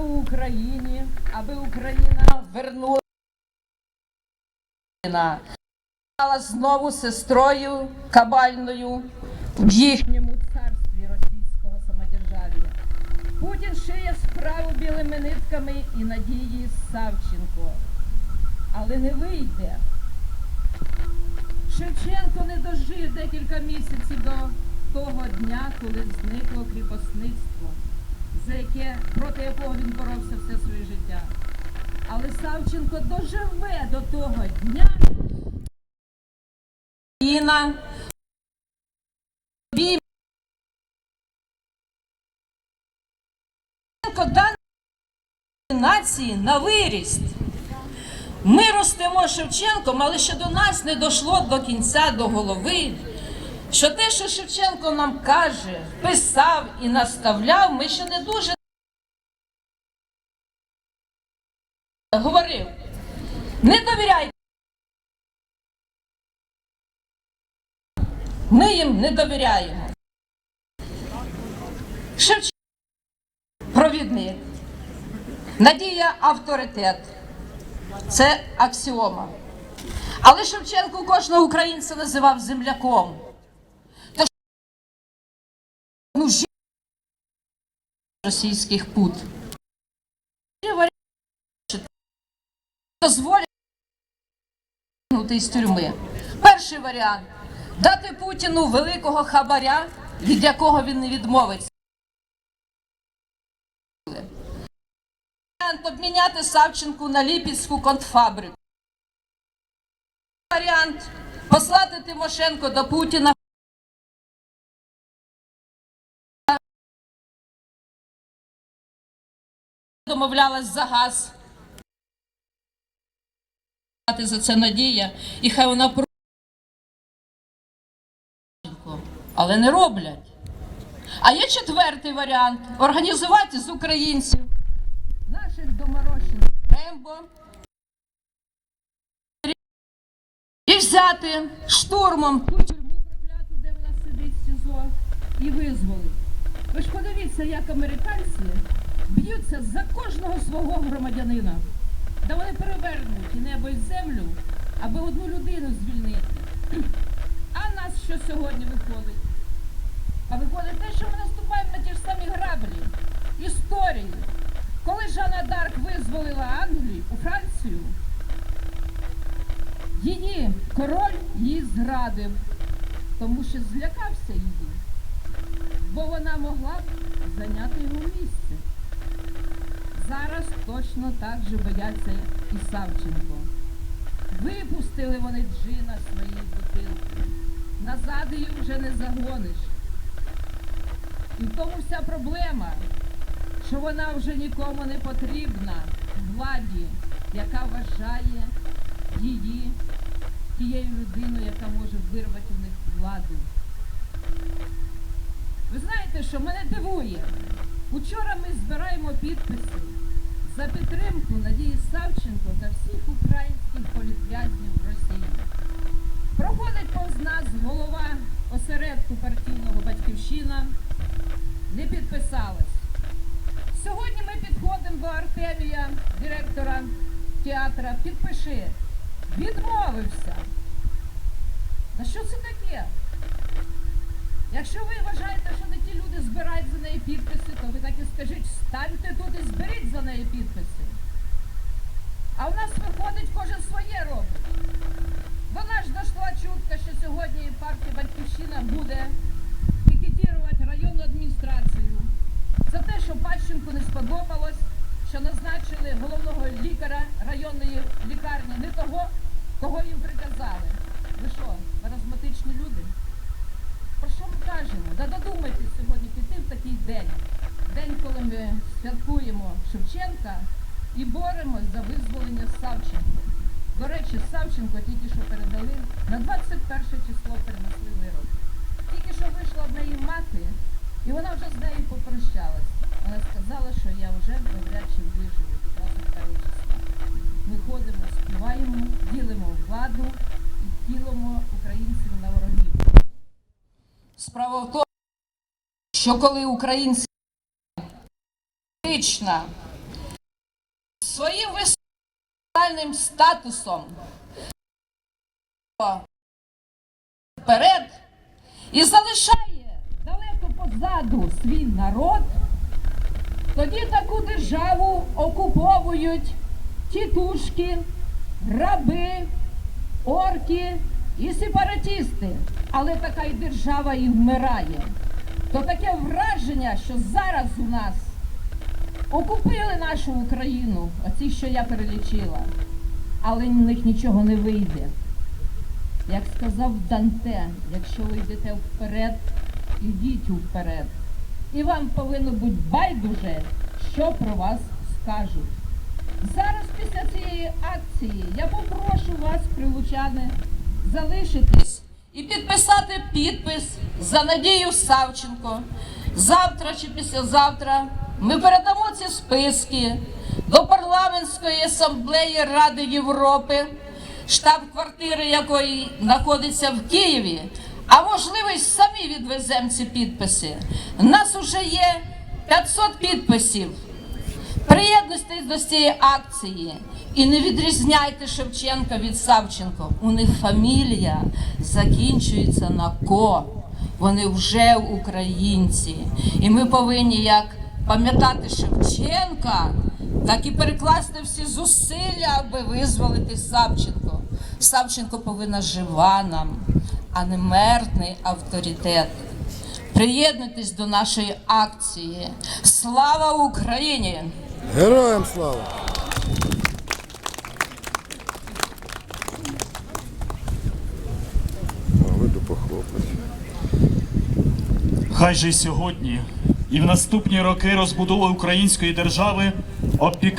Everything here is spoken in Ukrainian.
Україні, аби Україна вернула стала знову сестрою кабальною в їхньому царстві російського самодержав'я. Путін шиє справу білими нитками і надії Савченко. Але не вийде. Шевченко не дожив декілька місяців до того дня, коли зникло кріпосництво, за яке, проти якого він боровся все своє життя. Але Савченко доживе до того дня. Україна нації на виріст. Ми ростемо Шевченком, але ще до нас не дійшло до кінця до голови. Що те, що Шевченко нам каже, писав і наставляв, ми ще не дуже говорив. Не довіряйте. Ми їм не довіряємо. Шевченко провідник. Надія авторитет. Це аксіома. Але Шевченко кожного українця називав земляком. Російських пут. Дозволять з тюрми. Перший варіант дати Путіну великого хабаря, від якого він не відмовиться. Варіант обміняти Савченку на Ліпецьку контфабрику. Варіант послати Тимошенко до Путіна. Домовлялась за газ. За це надія, і хай вона про. Але не роблять. А є четвертий варіант організувати з українців наших доморощених Рембо і взяти штурмом ту тюрму прокляту, де вона сидить в СІЗО, і визволить. Ви ж подивіться, як американці б'ються за кожного свого громадянина. Та вони перевернуть і небо і землю, аби одну людину звільнити. А нас що сьогодні виходить? А виходить те, що ми наступаємо на ті ж самі граблі. Історії. Коли Жанна Дарк визволила Англію у Францію, її король її зрадив, тому що злякався її, бо вона могла б зайняти його місце. Зараз точно так же бояться і Савченко. Випустили вони джина свої бутилки. Назад її вже не загониш. І в тому вся проблема, що вона вже нікому не потрібна владі, яка вважає її тією людиною, яка може вирвати у них владу. Ви знаєте, що мене дивує? Учора ми збираємо підписи за підтримку Надії Савченко та всіх українських політв'язнів в Росії. Проходить повз нас голова осередку партійного батьківщина, не підписалась. Сьогодні ми підходимо до Артемія, директора театра, підпиши. Відмовився. На що це таке? Якщо ви вважаєте, що не ті люди збирають за неї підписи, то ви так і скажіть, станьте тут і зберіть за неї підписи. А в нас виходить, кожен своє робить. До нас дійшла чутка, що сьогодні партія Батьківщина буде пікетувати районну адміністрацію. За те, що Пащенку не сподобалось, що назначили головного лікаря районної лікарні не того, кого їм приказали. Ви що, маразматичні люди? Про що ми кажемо? Да додумайтесь сьогодні піти в такий день. День, коли ми святкуємо Шевченка і боремось за визволення Савченко. До речі, Савченко тільки що передали на 21 число перенесли вирок. Тільки що вийшла в неї мати, і вона вже з нею попрощалась. Вона сказала, що я вже навряд чи виживу 21 числа. Ми ходимо, співаємо, ділимо владу і ділимо українців на ворогів. Справа в тому, що коли українці політична своїм високим статусом вперед і залишає далеко позаду свій народ, тоді таку державу окуповують тітушки, раби, орки і сепаратісти. Але така й держава і вмирає. То таке враження, що зараз у нас окупили нашу Україну, оці, що я перелічила, але в них нічого не вийде. Як сказав Данте, якщо ви йдете вперед, ідіть вперед. І вам повинно бути байдуже, що про вас скажуть. Зараз після цієї акції я попрошу вас, прилучани, залишитись і підписати підпис за Надію Савченко. Завтра чи післязавтра ми передамо ці списки до парламентської асамблеї Ради Європи, штаб-квартири якої знаходиться в Києві. А можливо, й самі відвеземо ці підписи. У нас уже є 500 підписів. Приєднуйтесь до цієї акції і не відрізняйте Шевченка від Савченко. У них фамілія закінчується на ко. Вони вже українці. І ми повинні як пам'ятати Шевченка, так і перекласти всі зусилля, аби визволити Савченко. Савченко повинна жива нам, а не мертний авторитет. Приєднуйтесь до нашої акції. Слава Україні! Героям слава! Могли би похлопати. Хай же й сьогодні і в наступні роки розбудови української держави опіка.